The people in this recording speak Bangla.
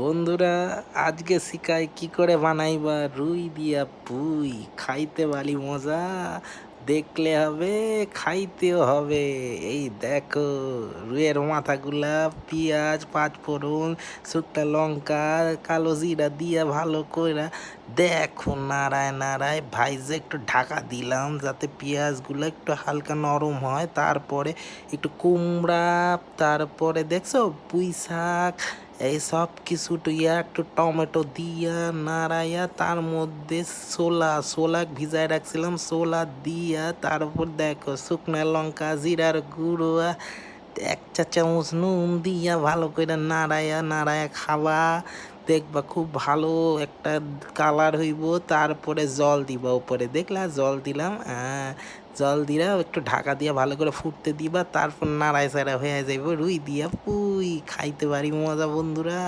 বন্ধুরা, আজকে শিকাই কি করে বানাইবা? রুই দিয়া পুই, খাইতে বালি মজা, দেখলে হবে, খাইতেও হবে। এই দেখো, রুইয়ের মাথাগুলা পেঁয়াজ, পাঁচফোড়ন, শুকনা লঙ্কা, কালো জিরা দিয়া ভালো কইরা দেখো, নাড়ায় নাড়ায় ভাইজে একটু ঢাকা দিলাম যাতে পেঁয়াজগুলো একটু হালকা নরম হয়। তারপরে একটু কুমড়া, তারপরে দেখছ পুঁই শাক এই সব কিছু টুইয়া একটু টমেটো দিয়া, নাড়াইয়া তার মধ্যে সোলা সোলা ভিজায় রাখছিলাম সোলা দিয়া তার উপর দেখো শুকনো লঙ্কা, জিরার গুঁড়ো, এক চা চামচ নুন দিয়া ভালো করে নাড়াইয়া নাড়াইয়া খাবা। দেখবা খুব ভালো একটা কালার হইব, তারপরে জল দিবা উপরে। দেখলা জল দিলাম জল দিলা একটু ঢাকা দিয়া ভালো করে ফুটতে দিবা, তারপর নাড়ায় চাড়া হয়ে যাইব, রুই দিয়া পুই, খাইতে পারি মজা বন্ধুরা।